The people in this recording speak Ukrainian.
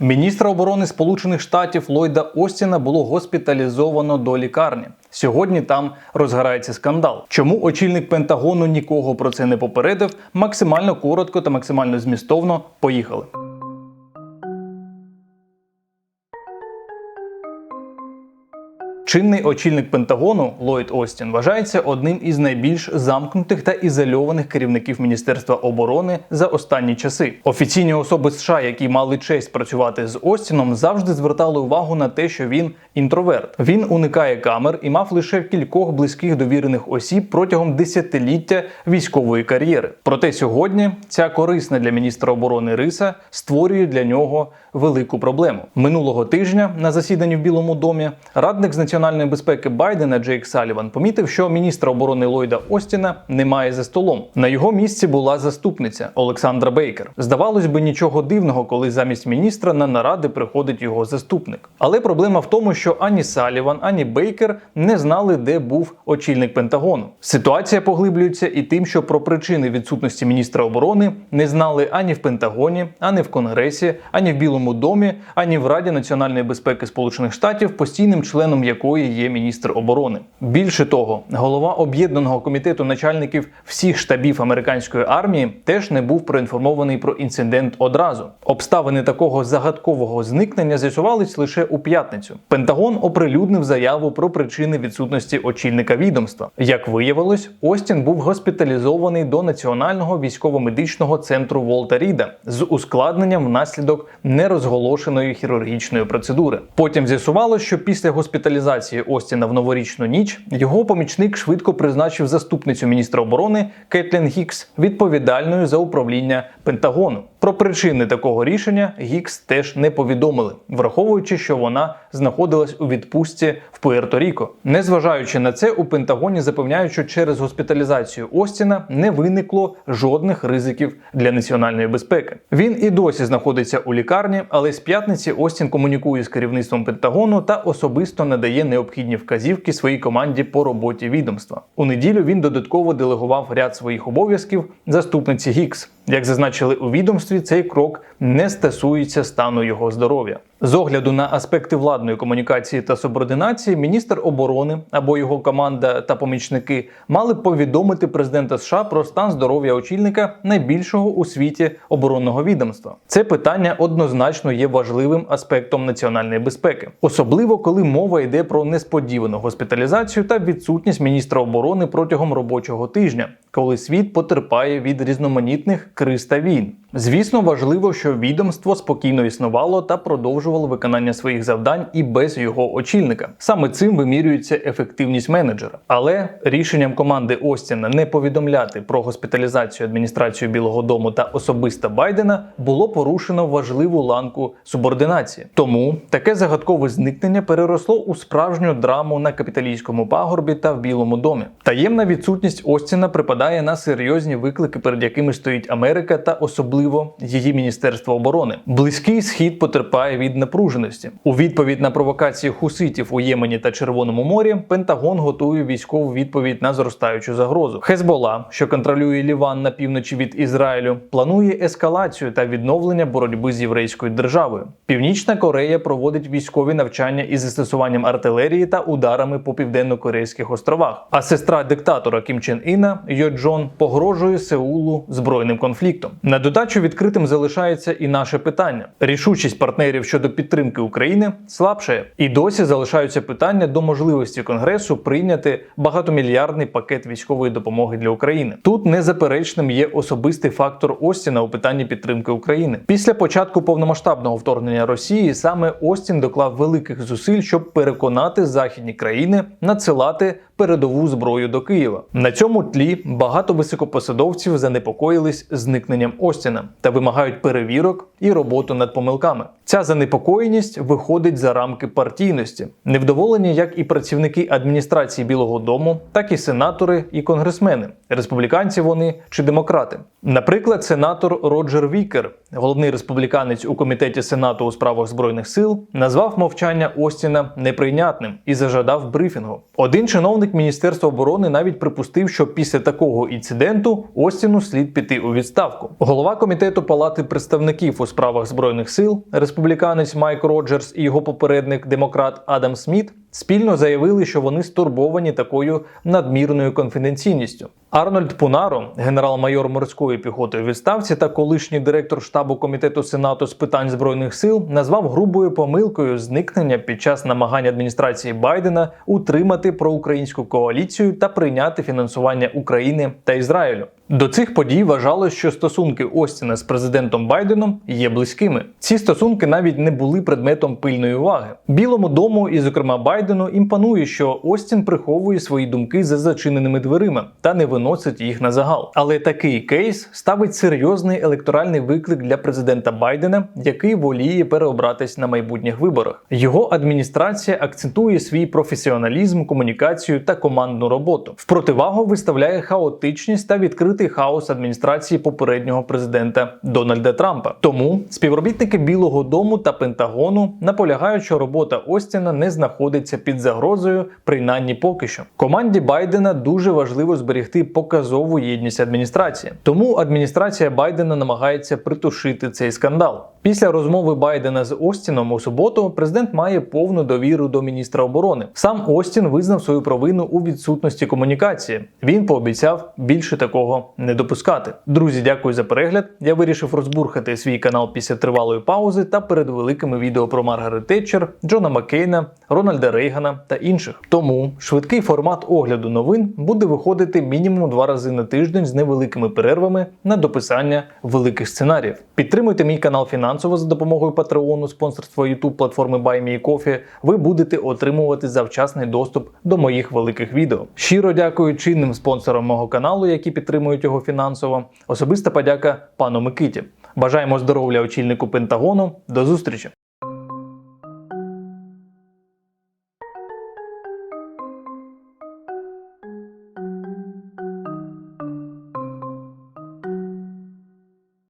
Міністра оборони Сполучених Штатів Ллойда Остіна було госпіталізовано до лікарні. Сьогодні там розгорається скандал. Чому очільник Пентагону нікого про це не попередив? Максимально коротко та максимально змістовно. Поїхали. Чинний очільник Пентагону Ллойд Остін вважається одним із найбільш замкнутих та ізольованих керівників Міністерства оборони за останні часи. Офіційні особи США, які мали честь працювати з Остіном, завжди звертали увагу на те, що він інтроверт. Він уникає камер і мав лише кількох близьких довірених осіб протягом десятиліття військової кар'єри. Проте сьогодні ця корисна для міністра оборони риса створює для нього велику проблему. Минулого тижня на засіданні в Білому домі радник з національної безпеки Байдена Джейк Саліван помітив, що міністра оборони Ллойда Остіна немає за столом. На його місці була заступниця Олександра Бейкер. Здавалось би, нічого дивного, коли замість міністра на наради приходить його заступник. Але проблема в тому, що ані Саліван, ані Бейкер не знали, де був очільник Пентагону. Ситуація поглиблюється і тим, що про причини відсутності міністра оборони не знали ані в Пентагоні, ані в Конгресі, ані в Білому домі, ані в Раді національної безпеки Сполучених Штатів, постійним членом якої є міністр оборони. Більше того, голова об'єднаного комітету начальників всіх штабів американської армії теж не був проінформований про інцидент одразу. Обставини такого загадкового зникнення з'ясувались лише у п'ятницю. Пентагон оприлюднив заяву про причини відсутності очільника відомства. Як виявилось, Остін був госпіталізований до Національного військово-медичного центру Волта Ріда з ускладненням внаслідок нерозголошеної хірургічної процедури. Потім з'ясувалося, що після госпіталізації Остіна в новорічну ніч його помічник швидко призначив заступницю міністра оборони Кетлін Гікс відповідальною за управління Пентагону. Про причини такого рішення Гікс теж не повідомили, враховуючи, що вона знаходилась у відпустці в Пуерто-Ріко. Незважаючи на це, у Пентагоні запевняють, що через госпіталізацію Остіна не виникло жодних ризиків для національної безпеки. Він і досі знаходиться у лікарні, але з п'ятниці Остін комунікує з керівництвом Пентагону та особисто надає необхідні вказівки своїй команді по роботі відомства. У неділю він додатково делегував ряд своїх обов'язків заступниці Гікс. Як зазначили у відомстві, цей крок не стосується стану його здоров'я. З огляду на аспекти владної комунікації та субординації, міністр оборони або його команда та помічники мали повідомити президента США про стан здоров'я очільника найбільшого у світі оборонного відомства. Це питання однозначно є важливим аспектом національної безпеки, особливо коли мова йде про несподівану госпіталізацію та відсутність міністра оборони протягом робочого тижня, коли світ потерпає від різноманітних криз та війн. Звісно, важливо, що відомство спокійно існувало та продовжувало виконання своїх завдань і без його очільника. Саме цим вимірюється ефективність менеджера. Але рішенням команди Остіна не повідомляти про госпіталізацію адміністрацію Білого Дому та особисто Байдена було порушено важливу ланку субординації. Тому таке загадкове зникнення переросло у справжню драму на капіталійському пагорбі та в Білому домі. Таємна відсутність Остіна припадає на серйозні виклики, перед якими стоїть Америка та особливо її міністерство оборони. Близький схід потерпає від напруженості. У відповідь на провокації хуситів у Ємені та Червоному морі Пентагон готує військову відповідь на зростаючу загрозу. Хезбола, що контролює Ліван на півночі від Ізраїлю, планує ескалацію та відновлення боротьби з єврейською державою. Північна Корея проводить військові навчання із застосуванням артилерії та ударами по південно-корейських островах. А сестра диктатора Кім Чен Іна Йо Джон погрожує Сеулу збройним конфліктом. На додачу відкритим залишається і наше питання: рішучість партнерів щодо підтримки України слабшає. І досі залишаються питання до можливості Конгресу прийняти багатомільярдний пакет військової допомоги для України. Тут незаперечним є особистий фактор Остіна у питанні підтримки України. Після початку повномасштабного вторгнення Росії саме Остін доклав великих зусиль, щоб переконати західні країни надсилати передову зброю до Києва. На цьому тлі багато високопосадовців занепокоїлись зникненням Остіна та вимагають перевірок і роботу над помилками. Ця занепокоєність виходить за рамки партійності, невдоволені як і працівники адміністрації Білого Дому, так і сенатори і конгресмени, республіканці вони чи демократи. Наприклад, сенатор Роджер Вікер, головний республіканець у комітеті Сенату у справах збройних сил, назвав мовчання Остіна неприйнятним і зажадав брифінгу. Один Чиновник Міністерства оборони навіть припустив, що після такого інциденту Остіну слід піти у відставку. Голова комітету Палати представників у справах збройних сил, республіканець Майк Роджерс і його попередник демократ Адам Сміт спільно заявили, що вони стурбовані такою надмірною конфіденційністю. Арнольд Пунаро, генерал-майор морської піхоти у відставці та колишній директор штабу комітету Сенату з питань збройних сил, назвав грубою помилкою зникнення під час намагань адміністрації Байдена утримати проукраїнську коаліцію та прийняти фінансування України та Ізраїлю. До цих подій вважалось, що стосунки Остіна з президентом Байденом є близькими. Ці стосунки навіть не були предметом пильної уваги. Білому дому, і, зокрема, Байдену, імпонує, що Остін приховує свої думки за зачиненими дверима та не виносить їх на загал. Але такий кейс ставить серйозний електоральний виклик для президента Байдена, який воліє переобратись на майбутніх виборах. Його адміністрація акцентує свій професіоналізм, комунікацію та командну роботу. В противагу виставляє хаотичність та відкритий хаос адміністрації попереднього президента Дональда Трампа. Тому співробітники Білого Дому та Пентагону наполягають, що робота Остіна не знаходиться під загрозою, принаймні поки що. Команді Байдена дуже важливо зберегти показову єдність адміністрації. Тому адміністрація Байдена намагається притушити цей скандал. Після розмови Байдена з Остіном у суботу президент має повну довіру до міністра оборони. Сам Остін визнав свою провину у відсутності комунікації. Він пообіцяв більше такого не допускати. Друзі, дякую за перегляд. Я вирішив розбурхати свій канал після тривалої паузи та перед великими відео про Маргарет Тетчер, Джона Маккейна, Рональда Рейгана та інших. Тому швидкий формат огляду новин буде виходити мінімум два рази на тиждень з невеликими перервами на дописання великих сценаріїв. Підтримуйте мій канал фінансово за допомогою Патреону, спонсорства YouTube платформи BuyMeCoffee. Ви будете отримувати завчасний доступ до моїх великих відео. Щиро дякую чинним спонсорам мого каналу, які підтримують його фінансово. Особиста подяка пану Микиті. Бажаємо здоров'я очільнику Пентагону. До зустрічі!